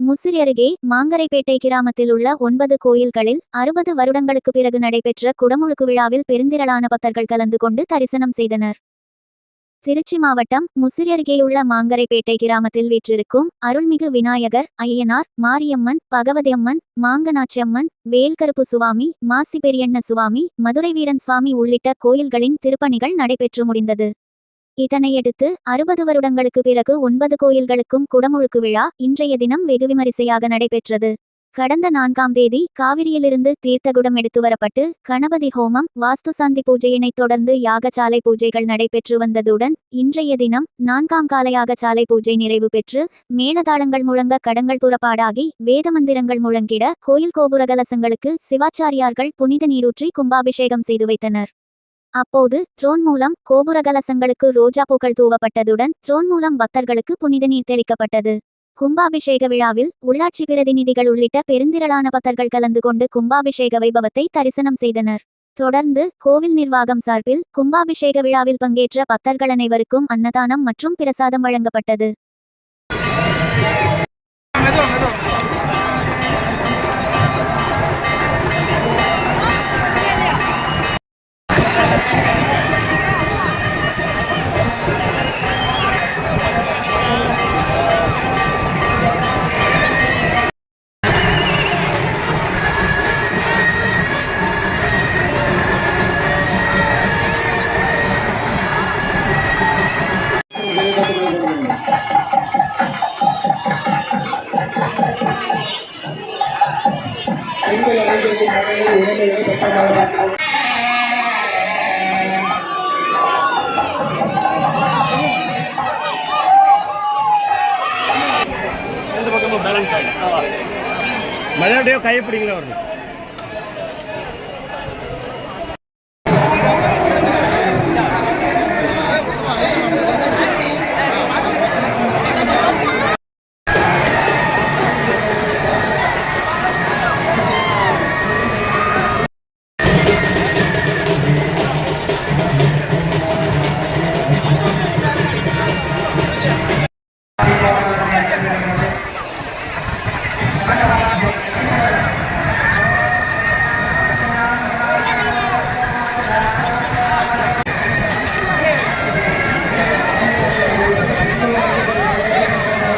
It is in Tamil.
முசிறி அருகே மாங்கரைப்பேட்டை கிராமத்தில் உள்ள ஒன்பது கோயில்களில் அறுபது வருடங்களுக்கு பிறகு நடைபெற்ற குடமுழுக்கு விழாவில் பெருந்திரளான பக்தர்கள் கலந்து கொண்டு தரிசனம் செய்தனர். திருச்சி மாவட்டம் முசிறி அருகேயுள்ள மாங்கரைப்பேட்டை கிராமத்தில் வீற்றிருக்கும் அருள்மிகு விநாயகர் ஐயனார் மாரியம்மன் பகவதியம்மன் மாங்கனாச்சியம்மன் வேல்கருப்பு சுவாமி மாசி பெரியண்ண சுவாமி மதுரை வீரன் சுவாமி உள்ளிட்ட கோயில்களின் திருப்பணிகள் நடைபெற்று முடிந்தது. இதனையடுத்து அறுபது வருடங்களுக்கு பிறகு ஒன்பது கோயில்களுக்கும் குடமுழுக்கு விழா இன்றைய தினம் வெகு விமரிசையாக நடைபெற்றது. கடந்த நான்காம் தேதி காவிரியிலிருந்து தீர்த்தகுடம் எடுத்து வரப்பட்டு கணபதி ஹோமம் வாஸ்து சாந்தி பூஜையினைத் தொடர்ந்து யாகசாலை பூஜைகள் நடைபெற்று வந்ததுடன் இன்றைய தினம் நான்காம் கால யாகசாலை பூஜை நிறைவு பெற்று மேளதாளங்கள் முழங்க கடங்கள் புறப்பாடாகி வேத மந்திரங்கள் முழங்கிட கோயில் கோபுர கலசங்களுக்கு சிவாச்சாரியார்கள் புனித நீரூற்றி கும்பாபிஷேகம் செய்து வைத்தனர். அப்போது த்ரோன் மூலம் கோபுர கலசங்களுக்கு ரோஜா பூக்கள் தூவப்பட்டதுடன் த்ரோன் மூலம் பக்தர்களுக்கு புனித நீர் தெளிக்கப்பட்டது. கும்பாபிஷேக விழாவில் உள்ளாட்சி பிரதிநிதிகள் உள்ளிட்ட பெருந்திரளான பக்தர்கள் கலந்து கொண்டு கும்பாபிஷேக வைபவத்தை தரிசனம் செய்தனர். தொடர்ந்து கோவில் நிர்வாகம் சார்பில் கும்பாபிஷேக விழாவில் பங்கேற்ற பக்தர்கள் அனைவருக்கும் அன்னதானம் மற்றும் பிரசாதம் வழங்கப்பட்டது. ரெண்டு பக்கமும் பேலன்ஸ் ஆகிடும் மறுபடியும் கைப்பிடிங்களா வருது